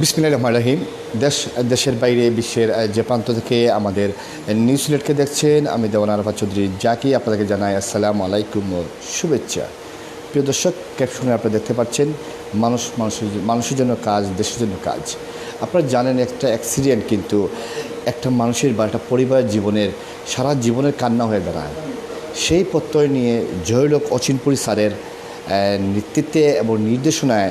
বিসমিল্লাহির রহমান রহিম। দেশ, দেশের বাইরে, বিশ্বের যে প্রান্ত থেকে আমাদের নিউজ সিলেটকে দেখছেন, আমি দেওয়ান আরফা চৌধুরী। জাকি আপনাদেরকে জানাই আসসালামু আলাইকুম শুভেচ্ছা। প্রিয় দর্শক, ক্যাপশনে আপনারা দেখতে পাচ্ছেন, মানুষ, মানুষের মানুষের জন্য কাজ, দেশের জন্য কাজ। আপনারা জানেন একটা অ্যাক্সিডেন্ট কিন্তু একটা মানুষের বা একটা পরিবারের জীবনের, সারা জীবনের কান্না হয়ে দাঁড়ায়। সেই প্রত্যয় নিয়ে জয়লোক অচিনপুরী স্যারের নেতৃত্বে এবং নির্দেশনায়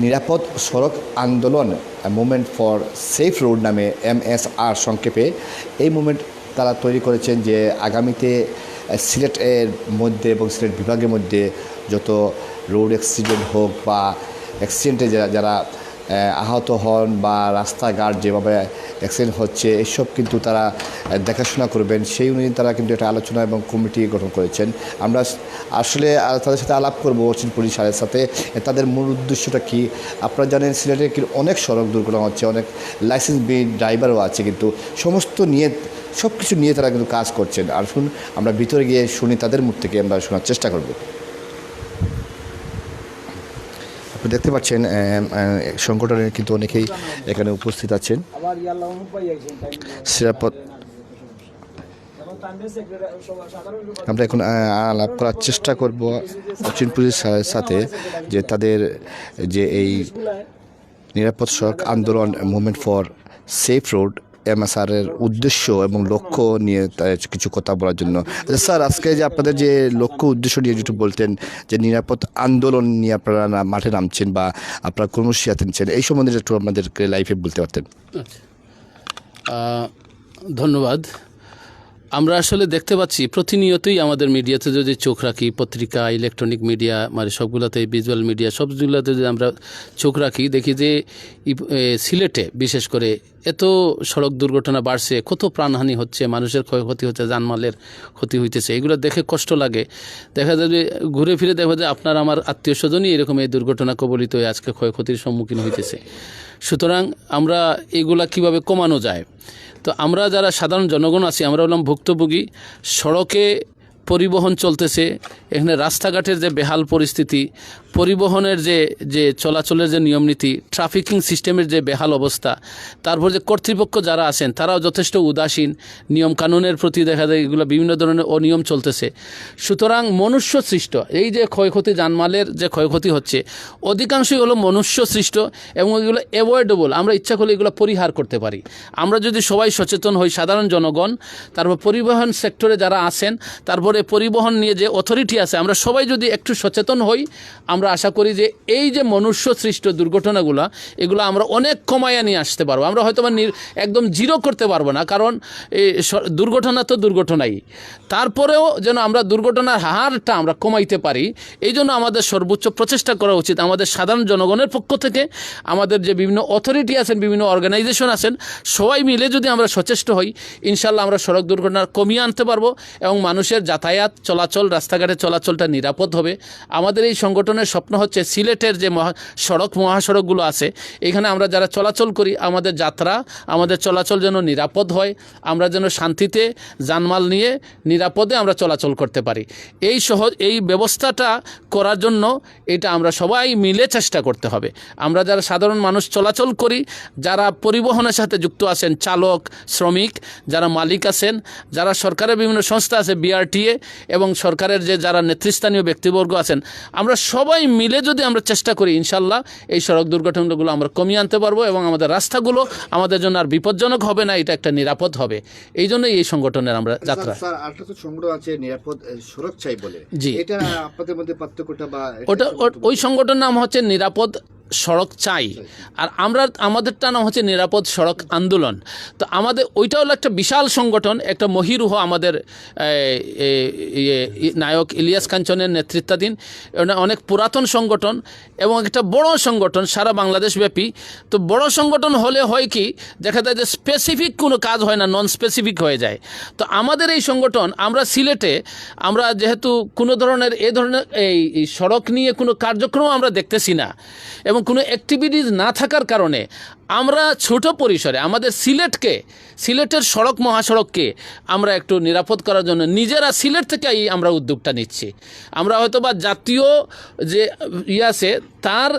নিরাপদ সড়ক আন্দোলন মুভমেন্ট ফর সেফ রোড নামে এম এস আর সংক্ষেপে এই মুভমেন্ট তারা তৈরি করেছেন যে আগামীতে সিলেটের মধ্যে এবং সিলেট বিভাগের মধ্যে যত রোড অ্যাক্সিডেন্ট হোক বা অ্যাক্সিডেন্টে যারা যারা আহত হন বা রাস্তাঘাট যেভাবে অ্যাক্সিডেন্ট হচ্ছে, এসব কিন্তু তারা দেখাশোনা করবেন। সেই অনুযায়ী তারা কিন্তু একটা আলোচনা এবং কমিটি গঠন করেছেন। আমরা আসলে তাদের সাথে আলাপ করব অচিনপুরি সারের সাথে। তাদের মূল উদ্দেশ্যটা কি? আপনারা জানেন সিলেটে কিন্তু অনেক সড়ক দুর্ঘটনা হচ্ছে, অনেক লাইসেন্স বি ড্রাইভারও আছে কিন্তু সমস্ত নিয়ে সব কিছু নিয়ে তারা কিন্তু কাজ করছেন। আর শুন আমরা ভিতরে গিয়ে শুনি তাদের মুখ থেকে, আমরা শোনার চেষ্টা করব। দেখতে পাচ্ছেন সংগঠনের কিন্তু অনেকেই এখানে উপস্থিত আছেন। আমরা এখন আলাপ করার চেষ্টা করব অচিনপুরের সা- সাথে যে তাদের যে এই নিরাপদ সড়ক আন্দোলন movement for safe road MSR এর উদ্দেশ্য এবং লক্ষ্য নিয়ে কিছু কথা বলার জন্য। আচ্ছা স্যার, আজকে যে আপনাদের যে লক্ষ্য উদ্দেশ্য নিয়ে যেটু বলতেন, যে নিরাপদ আন্দোলন নিয়ে আপনারা মাঠে নামছেন বা আপনারা কর্মসূচি নিচ্ছেন, এই সম্বন্ধে একটু আমাদেরকে লাইফে বলতে পারতেন। ধন্যবাদ। আমরা আসলে দেখতে পাচ্ছি, প্রতিনিয়তই আমাদের মিডিয়াতে যদি চোখ রাখি, পত্রিকা ইলেকট্রনিক মিডিয়া মানে সবগুলোতে ভিজুয়াল মিডিয়া সবগুলোতে যদি আমরা চোখ রাখি, দেখি যে সিলেটে, বিশেষ করে এত সড়ক দুর্ঘটনা বাড়ছে, কত প্রাণহানি হচ্ছে, মানুষের ক্ষয়ক্ষতি হচ্ছে জানমালের ক্ষতি হইতেছে, এগুলো দেখে কষ্ট লাগে। দেখা যাবে ঘুরে ফিরে দেখা যায় আপনার আমার আত্মীয় স্বজনই এরকম এই দুর্ঘটনা কবলিত হয়ে আজকে ক্ষয়ক্ষতির সম্মুখীন হইতেছে। সুতরাং আমরা এগুলা কীভাবে কমানো যায়? তো আমরা যারা সাধারণ জনগণ আছি, আমরা হলাম ভুক্তভোগী, সড়কে পরিবহন চলতেছে, এখানে রাস্তাঘাটের যে বেহাল পরিস্থিতি, পরিবহনের যে যে চলাচলের যে নিয়মনীতি ট্রাফিকিং সিস্টেমের যে বেহাল অবস্থা, তারপর যে কর্তৃপক্ষ যারা আছেন, তারাও যথেষ্ট উদাসীন নিয়ম কানুনের প্রতি দেখা যায় এগুলো বিভিন্ন ধরনের অনিয়ম চলতেছে। সুতরাং মনুষ্য সৃষ্ট, এই যে ক্ষয়ক্ষতি জানমালের যে ক্ষয়ক্ষতি হচ্ছে, অধিকাংশই হলো মনুষ্য সৃষ্ট এবং এগুলো অ্যাভয়েডেবল আমরা ইচ্ছা করলে এগুলো পরিহার করতে পারি। আমরা যদি সবাই সচেতন হই, সাধারণ জনগণ, তারপর পরিবহন সেক্টরে যারা আছেন, তারপরে পরিবহন নিয়ে যে অথরিটি আছে, আমরা সবাই যদি একটু সচেতন হই, আমরা আশা করি যে এই যে মনুষ্য সৃষ্ট দুর্ঘটনাগুলো, এগুলো আমরা অনেক কমাইয়া নিয়ে আসতে পারব। আমরা হয়তো একদম জিরো করতে পারব না, কারণ দুর্ঘটনা তো দুর্ঘটনাই। তারপরেও যেন আমরা দুর্ঘটনার হারটা আমরা কমাইতে পারি, এই জন্য আমাদের সর্বোচ্চ প্রচেষ্টা করা উচিত আমাদের সাধারণ জনগণের পক্ষ থেকে। আমাদের যে বিভিন্ন অথরিটি আছেন, বিভিন্ন অর্গানাইজেশন আছেন, সবাই মিলে যদি আমরা সচেষ্ট হই, ইনশাল্লাহ আমরা সড়ক দুর্ঘটনা কমিয়ে আনতে পারব এবং মানুষের যাতায়াত চলাচল, রাস্তাঘাটে চলাচলটা নিরাপদ হবে। আমাদের এই সংগঠনের স্বপ্ন হচ্ছে সিলেটের যে মহা, সড়ক মহাসড়কগুলো আছে, এখানে আমরা যারা চলাচল করি, আমাদের যাত্রা, আমাদের চলাচল যেন নিরাপদ হয়, আমরা যেন শান্তিতে জানমাল নিয়ে নিরাপদে আমরা চলাচল করতে পারি। এই সহজ, এই ব্যবস্থাটা করার জন্য এটা আমরা সবাই মিলে চেষ্টা করতে হবে। আমরা যারা সাধারণ মানুষ চলাচল করি, যারা পরিবহনের সাথে যুক্ত আছেন, চালক, শ্রমিক, যারা মালিক আছেন, যারা সরকারের বিভিন্ন সংস্থা আছে বিআরটিএ এবং সরকারের যে যারা নেতৃস্থানীয় ব্যক্তিবর্গ আছেন আমরা সবাই মিলে যদি আমরা চেষ্টা করি ইনশাল্লাহ এই সড়ক দুর্ঘটনাগুলো আমরা কমিয়ে আনতে পারব এবং আমাদের রাস্তাগুলো আমাদের জন্য আর বিপজ্জনক হবে না এটা একটা নিরাপদ হবে। এই জন্যই এই সংগঠনের আমরা যাত্রা। তো সংগঠন আছে নিরাপদ সড়ক চাই বলে। জি। এটা আপনাদের মধ্যে পার্থক্যটা বা ওটা ওই সংগঠন নাম হচ্ছে নিরাপদ সড়ক চাই। আর আমরা আমাদেরটা নাম হচ্ছে নিরাপদ সড়ক আন্দোলন। তো আমাদের ওইটা হলো একটা বিশাল সংগঠন একটা মহিরুহ আমাদের ইয়ে, নায়ক ইলিয়াস কাঞ্চনের নেতৃত্বাধীন। অনেক পুরাতন সংগঠন এবং একটা বড় সংগঠন সারা বাংলাদেশ ব্যাপী। তো বড় সংগঠন হলে হয় কি দেখা যায় যে স্পেসিফিক কোনো কাজ হয় না নন স্পেসিফিক হয়ে যায়। তো আমাদের এই সংগঠন আমরা সিলেটে আমরা যেহেতু কোনো ধরনের এ ধরনের এই এই সড়ক নিয়ে কোনো কার্যক্রম আমরা দেখতেছি না। এবং কোনো অ্যাক্টিভিটিস না থাকার কারণে আমরা ছোট পরিসরে আমাদের সিলেটকে, সিলেটের সড়ক মহাসড়ককে আমরা একটু নিরাপদ করার জন্য নিজেরা সিলেট থেকেই আমরা উদ্যোগটা নিচ্ছি। আমরা হয়তো বা জাতীয় যে ইয়ে আছে, তার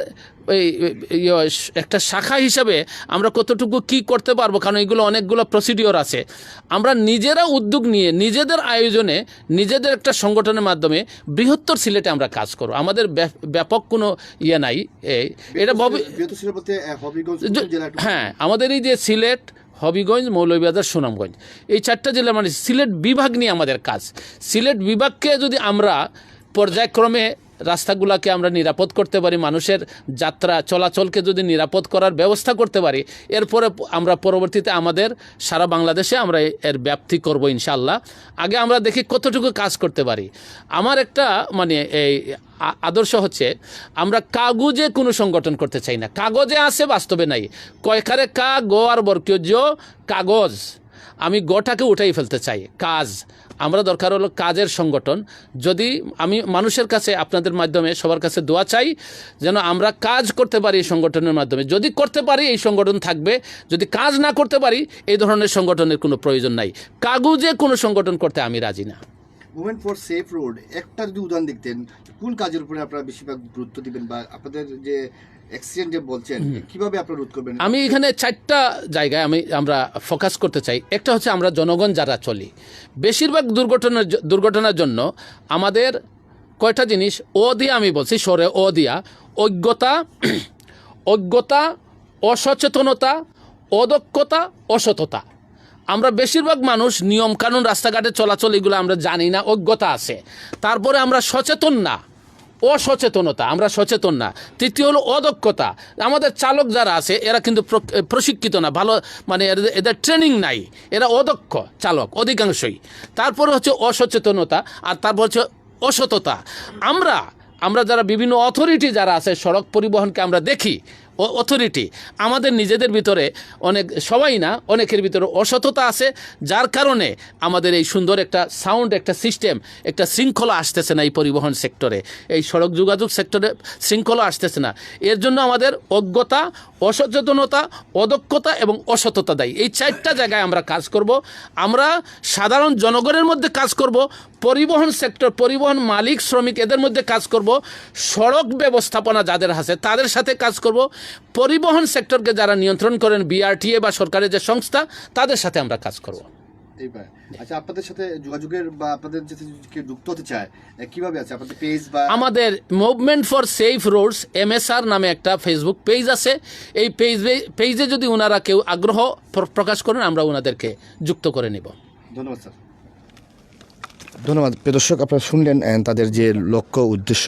ওই ইয়ে, একটা শাখা হিসাবে আমরা কতটুকু কি করতে পারব? কারণ এগুলো অনেকগুলো প্রসিডিওর আছে। আমরা নিজেরা উদ্যোগ নিয়ে নিজেদের আয়োজনে নিজেদের একটা সংগঠনের মাধ্যমে বৃহত্তর সিলেটে আমরা কাজ করব। আমাদের ব্যাপ- ব্যাপক কোনো ইয়ে নাই। এই এটা হ্যাঁ আমাদের এই যে সিলেট হবিগঞ্জ মৌলভীবাজার সুনামগঞ্জ এই চারটা জেলা মানে সিলেট বিভাগ নিয়ে আমাদের কাজ। সিলেট বিভাগকে যদি আমরা পর্যায়ক্রমে রাস্তাগুলোকে আমরা নিরাপদ করতে পারি মানুষের যাত্রা চলাচলকে যদি নিরাপদ করার ব্যবস্থা করতে পারি এরপরে আমরা পরবর্তীতে আমাদের সারা বাংলাদেশে আমরা এর ব্যাপ্তি করব ইনশাল্লাহ আগে আমরা দেখি কতটুকু কাজ করতে পারি। আমার একটা মানে এই আদর্শ হচ্ছে আমরা কাগজে কোনো সংগঠন করতে চাই না। কাগজে আছে বাস্তবে নাই। কয়কারে কা গো আর বর্গীয় জ, কাগজ। আমি গোটাকে উঠাই ফেলতে চাই। কাজ। আমরা দরকার হলো কাজের সংগঠন। যদি আমি মানুষের কাছে আপনাদের মাধ্যমে সবার কাছে দোয়া চাই, যেন আমরা কাজ করতে পারি এই সংগঠনের মাধ্যমে। যদি করতে পারি, এই সংগঠন থাকবে। যদি কাজ না করতে পারি, এই ধরনের সংগঠনের কোনো প্রয়োজন নাই। কাগজে কোনো সংগঠন করতে আমি রাজি না। মুভমেন্ট ফর সেফ রোড একটা যদি উদাহরণ দেখতেন কোন কাজের উপরে আপনারা বেশিরভাগ গুরুত্ব দিবেন বা আপনাদের যে অ্যাক্সিডেন্ট যে বলছেন কীভাবে আপনারা রোধ করবেন? আমি এখানে চারটা জায়গায় আমি আমরা ফোকাস করতে চাই। একটা হচ্ছে আমরা জনগণ যারা চলি বেশিরভাগ দুর্ঘটনার দুর্ঘটনার জন্য আমাদের কয়টা জিনিস? ও দিয়া আমি বলছি সরে ও দিয়া। অজ্ঞতা অজ্ঞতা অসচেতনতা অদক্ষতা অসততা। আমরা বেশিরভাগ মানুষ নিয়ম কানুন, রাস্তাঘাটে চলাচল এগুলো আমরা জানি না, অজ্ঞতা আছে। তারপরে আমরা সচেতন না, অসচেতনতা, আমরা সচেতন না। তৃতীয় হলো অদক্ষতা। আমাদের চালক যারা আছে, এরা কিন্তু প্রশিক্ষিত না, ভালো মানে এদের- ট্রেনিং নাই। এরা অদক্ষ চালক, অধিকাংশই। তারপরে হচ্ছে অসচেতনতা আর তারপর হচ্ছে অসততা। আমরা আমরা যারা বিভিন্ন অথরিটি যারা আছে, সড়ক পরিবহনকে আমরা দেখি অথরিটি আমাদের নিজেদের ভিতরে অনেক, সবাই না, অনেকের ভিতরে অসততা আছে, যার কারণে আমাদের এই সুন্দর একটা সাউন্ড একটা সিস্টেম একটা শৃঙ্খলা আসতেছে না এই পরিবহন সেক্টরে এই সড়ক যোগাযোগ সেক্টরে শৃঙ্খলা আসতেছে না। এর জন্য আমাদের অজ্ঞতা, অসচেতনতা, অদক্ষতা এবং অসততা দায়ী। এই চারটা জায়গায় আমরা কাজ করব। আমরা সাধারণ জনগণের মধ্যে কাজ করব, পরিবহন সেক্টর পরিবহন মালিক, শ্রমিক, এদের মধ্যে কাজ করব। সড়ক ব্যবস্থাপনা যাদের আছে, তাদের সাথে কাজ করব। পরিবহন সেক্টরকে যারা নিয়ন্ত্রণ করেন বিআরটিএ বা সরকারের যে সংস্থা তাদের সাথে আমরা কাজ করব। আচ্ছা আপনাদের সাথে যোগাযোগের বা আপনাদের যুক্ত হতে চায় কীভাবে আছে? আপনাদের পেজ বা আমাদের movement for safe roads MSR নামে একটা ফেসবুক পেজ আছে। এই পেজে পেজে যদি ওনারা কেউ আগ্রহ প্রকাশ করেন আমরা ওনাদেরকে যুক্ত করে নিব। ধন্যবাদ স্যার। ধন্যবাদ। প্রদর্শক আপনারা শুনলেন তাদের যে লক্ষ্য, উদ্দেশ্য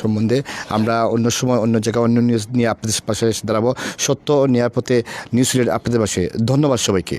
সম্বন্ধে। আমরা অন্য সময় অন্য জায়গায় অন্য নিউজ নিয়ে আপনাদের পাশে দাঁড়াবো। সত্য ও নিরাপদে নিউজ আপনাদের পাশে। ধন্যবাদ সবাইকে।